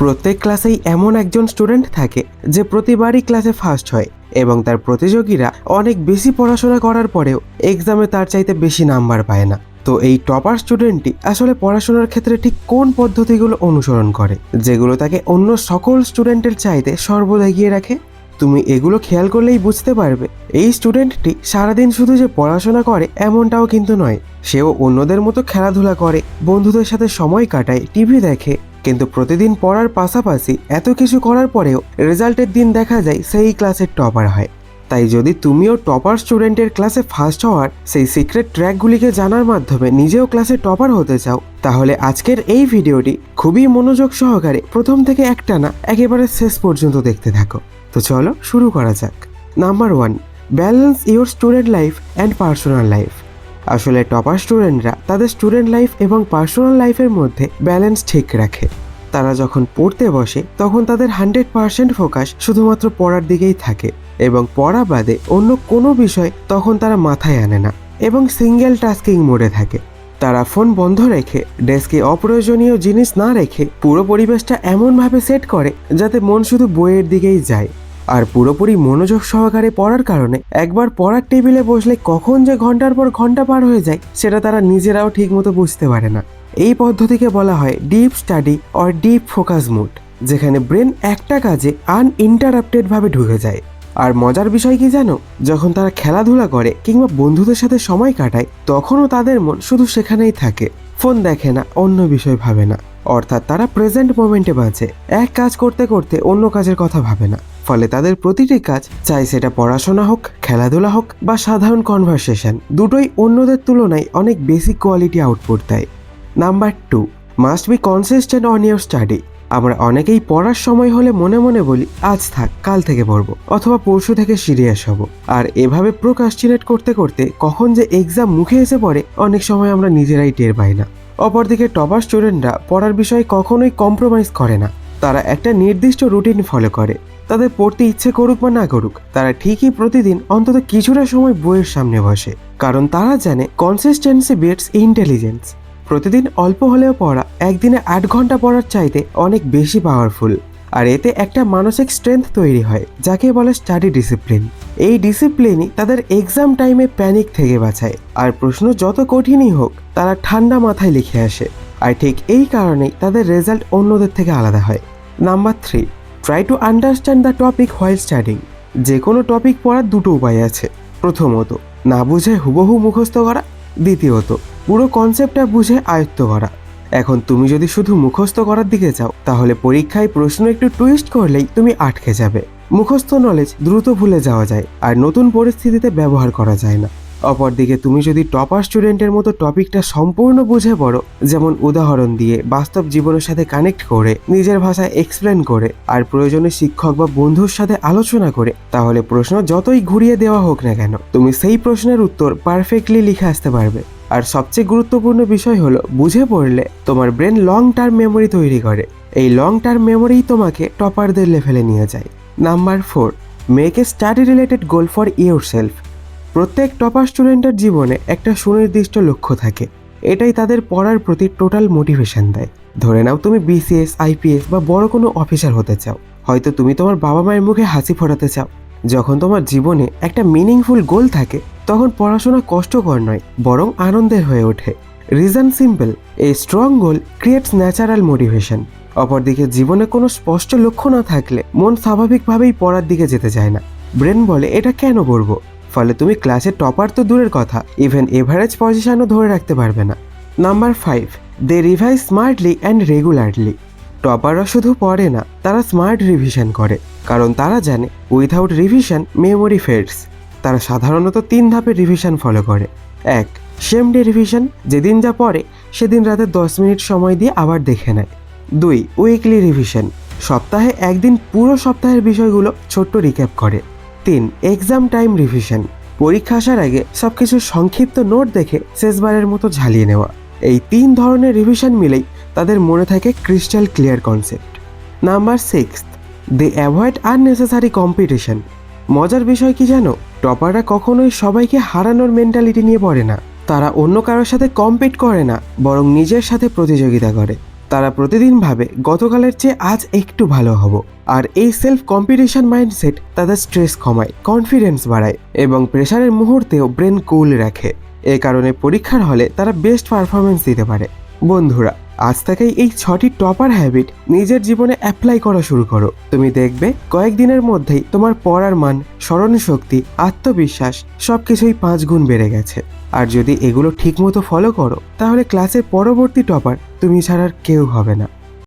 প্রত্যেক ক্লাসেই এমন একজন স্টুডেন্ট থাকে যে প্রতিবারই ক্লাসে ফার্স্ট হয় এবং তার প্রতিযোগীরা অনেক বেশি পড়াশোনা করার পরেও এক্সামে তার চাইতে বেশি নাম্বার পায় না। তো এই টপার স্টুডেন্টটি আসলে পড়াশোনার ক্ষেত্রে ঠিক কোন পদ্ধতিগুলো অনুসরণ করে, যেগুলো তাকে অন্য সকল স্টুডেন্টের চাইতে সর্বদা এগিয়ে রাখে? তুমি এগুলো খেয়াল করলেই বুঝতে পারবে, এই স্টুডেন্টটি সারাদিন শুধু যে পড়াশোনা করে এমনটাও কিন্তু নয়, সেও অন্যদের মতো খেলাধুলা করে, বন্ধুদের সাথে সময় কাটায় টিভি দেখে কিন্তু প্রতিদিন পড়ার পাশাপাশি এত কিছু করার পরেও রেজাল্টের দিন দেখা যায় সেই ক্লাসের টপার হয়। তাই যদি তুমিও টপার স্টুডেন্টের ক্লাসে ফার্স্ট হওয়ার সেই সিক্রেট ট্র্যাকগুলিকে জানার মাধ্যমে নিজেও ক্লাসে টপার হতে চাও, তাহলে আজকের এই ভিডিওটি খুবই মনোযোগ সহকারে প্রথম থেকে একটানা একেবারে শেষ পর্যন্ত দেখতে থাকো। তো চলো শুরু করা যাক। Number one, balance your student life and personal life. আসলে টপার স্টুডেন্টরা তাদের স্টুডেন্ট লাইফ এবং পার্সোনাল লাইফের মধ্যে ব্যালেন্স ঠিক রাখে। তারা যখন পড়তে বসে, তখন তাদের হান্ড্রেড পার্সেন্ট ফোকাস শুধুমাত্র পড়ার দিকেই থাকে এবং পড়া বাদে অন্য কোনো বিষয় তখন তারা মাথায় আনে না এবং সিঙ্গেল টাস্কিং মোডে থাকে। তারা ফোন বন্ধ রেখে ডেস্কে অপ্রয়োজনীয় জিনিস না রেখে পুরো পরিবেশটা এমনভাবে সেট করে যাতে মন শুধু বইয়ের দিকেই যায়। আর পুরোপুরি মনোযোগ সহকারে পড়ার কারণে একবার পড়ার টেবিলে বসলে কখন যে ঘণ্টার পর ঘণ্টা পার হয়ে যায়, সেটা তারা নিজেরাও ঠিকমতো বুঝতে পারে না। এই পদ্ধতিকে বলা হয় deep study or deep focus mode যেখানে ব্রেন একটা কাজে আনইন্টারাপ্টেড ভাবে ঢুকে যায়। আর মজার বিষয় কি জানো? যখন তারা খেলাধুলা করে কিংবা বন্ধুদের সাথে সময় কাটায়, তখনও তাদের মন শুধু সেখানেই থাকে। ফোন দেখে না, অন্য বিষয় ভাবে না। অর্থাৎ তারা প্রেজেন্ট মোমেন্টে বাঁচে এক কাজ করতে করতে অন্য কাজের কথা ভাবে না। ফলে তাদের প্রতিটি কাজ চাই সেটা পড়াশোনা হোক, খেলাধুলা হোক বা সাধারণ কনভারসেশন দুটোই অন্যদের তুলনায় অনেক বেশি কোয়ালিটি আউটপুট দেয়। Number two must be consistent on your study আমরা অনেকেই পড়ার সময় হলে মনে মনে বলি, আজ থাক, কাল থেকে পড়ব অথবা পরশু থেকে সিরিয়াস হব। আর এভাবে প্রোকাস্টিনেট করতে করতে কখন যে এক্সাম মুখে এসে পড়ে, অনেক সময় আমরা নিজেরাই টের পাই না। অপরদিকে টপার স্টুডেন্টরা পড়ার বিষয়ে কখনোই কম্প্রোমাইজ করে না। তারা একটা নির্দিষ্ট রুটিন ফলো করে। তাদের পড়তে ইচ্ছে করুক বা না করুক, তারা ঠিকই প্রতিদিন অন্তত কিছুটা সময় বইয়ের সামনে বসে, কারণ তারা জানে কনসিস্টেন্সি বিটস ইন্টেলিজেন্স প্রতিদিন অল্প হলেও পড়া, একদিনে আট ঘণ্টা পড়ার চাইতে অনেক বেশি পাওয়ারফুল আর এতে একটা মানসিক স্ট্রেংথ তৈরি হয়, যাকে বলে স্টাডি ডিসিপ্লিন এই ডিসিপ্লিনই তাদের এক্সাম টাইমে প্যানিক থেকে বাঁচায়, আর প্রশ্ন যত কঠিনই হোক, তারা ঠান্ডা মাথায় লিখে আসে। আর ঠিক এই কারণেই তাদের রেজাল্ট অন্যদের থেকে আলাদা হয়। Number three try to understand the topic while studying যে কোনো টপিক পড়ার দুটো উপায় আছে। প্রথমত, না বুঝে হুবহু মুখস্থ করা। দ্বিতীয়ত, পুরো কনসেপ্টটা বুঝে আয়ত্ত করা। এখন তুমি যদি শুধু মুখস্থ করার দিকে যাও তাহলে পরীক্ষায় প্রশ্ন একটু টুইস্ট করলেই তুমি আটকে যাবে। মুখস্থ নলেজ দ্রুত ভুলে যাওয়া যায়, আর নতুন পরিস্থিতিতে ব্যবহার করা যায় না। অপরদিকে তুমি যদি টপার স্টুডেন্টের মতো টপিকটা সম্পূর্ণ বুঝে পড়ো, যেমন উদাহরণ দিয়ে বাস্তব জীবনের সাথে কানেক্ট করে, নিজের ভাষায় এক্সপ্লেন করে, আর প্রয়োজনে শিক্ষক বা বন্ধুর সাথে আলোচনা করে, তাহলে প্রশ্ন যতই ঘুরিয়ে দেওয়া হোক না কেন, তুমি সেই প্রশ্নের উত্তর পারফেক্টলি লিখে আসতে পারবে। আর সবচেয়ে গুরুত্বপূর্ণ বিষয় হলো, বুঝে পড়লে তোমার ব্রেন লং টার্ম মেমোরি তৈরি করে। এই লং টার্ম মেমোরিই তোমাকে টপারদের লেভেলে নিয়ে যায়। Number four make a study related goal for yourself প্রত্যেক টপার স্টুডেন্টের জীবনে একটা সুনির্দিষ্ট লক্ষ্য থাকে। এটাই তাদের পড়ার প্রতি টোটাল মোটিভেশন দেয়। ধরে নাও তুমি বিসিএস আইপিএস বা বড় কোনো অফিসার হতে চাও। হয়তো তুমি তোমার বাবা মায়ের মুখে হাসি ফোটাতে চাও। যখন তোমার জীবনে একটা মিনিংফুল গোল থাকে, তখন পড়াশোনা কষ্টকর নয়, বরং আনন্দের হয়ে ওঠে। রিজন সিম্পল এই strong goal creates natural motivation অপরদিকে জীবনে কোনো স্পষ্ট লক্ষ্য না থাকলে মন স্বাভাবিকভাবেই পড়ার দিকে যেতে চায় না। ব্রেন বলে, এটা কেন করব? ফলে তুমি ক্লাসে টপার তো দূরের কথা ইভেন এভারেজ পজিশনও ধরে রাখতে পারবে না। Number five they revise smartly and regularly টপাররা শুধু পড়ে না, তারা স্মার্ট রিভিশন করে, কারণ তারা জানে উইথাউট রিভিশন মেমোরি ফেডস তারা সাধারণত তিন ধাপে রিভিশন ফলো করে। এক সেম ডে রিভিশন যেদিন যা পড়ে, সেদিন রাতে দশ মিনিট সময় দিয়ে আবার দেখে নেয়। দুই উইকলি রিভিশন সপ্তাহে একদিন পুরো সপ্তাহের বিষয়গুলো ছোট্ট রিক্যাপ করে। তিন এক্সাম টাইম রিভিশন পরীক্ষা আসার আগে সবকিছু সংক্ষিপ্ত নোট দেখে শেষবারের মতো ঝালিয়ে নেওয়া। এই তিন ধরনের রিভিশন মিলেই তাদের মনে থাকে crystal clear concept number six they avoid unnecessary competition মজার বিষয় কি জানো? টপাররা কখনোই সবাইকে হারানোর মেন্টালিটি নিয়ে পড়ে না। তারা অন্য কারোর সাথে কম্পিট করে না, বরং নিজের সাথে প্রতিযোগিতা করে। তারা প্রতিদিন ভাবে, গতকালের চেয়ে আজ একটু ভালো হব। আর এই সেলফ কম্পিটিশন মাইন্ডসেট তাদের স্ট্রেস কমায় কনফিডেন্স বাড়ায় এবং প্রেশারের মুহূর্তেও ব্রেন কুল রাখে। এ কারণে পরীক্ষার হলে তারা বেস্ট পারফরমেন্স দিতে পারে। বন্ধুরা আজ থেকেই এই ছটি টপার হ্যাবিট নিজের জীবনে অ্যাপ্লাই করা শুরু করো। তুমি দেখবে কয়েকদিনের মধ্যেই তোমার পড়ার মান, স্মরণশক্তি, আত্মবিশ্বাস সব কিছুই পাঁচ গুণ বেড়ে গেছে। আর যদি এগুলো ঠিকমতো ফলো করো, তাহলে ক্লাসের পরবর্তী টপার তুমি ছাড়ার কেউ হবে না।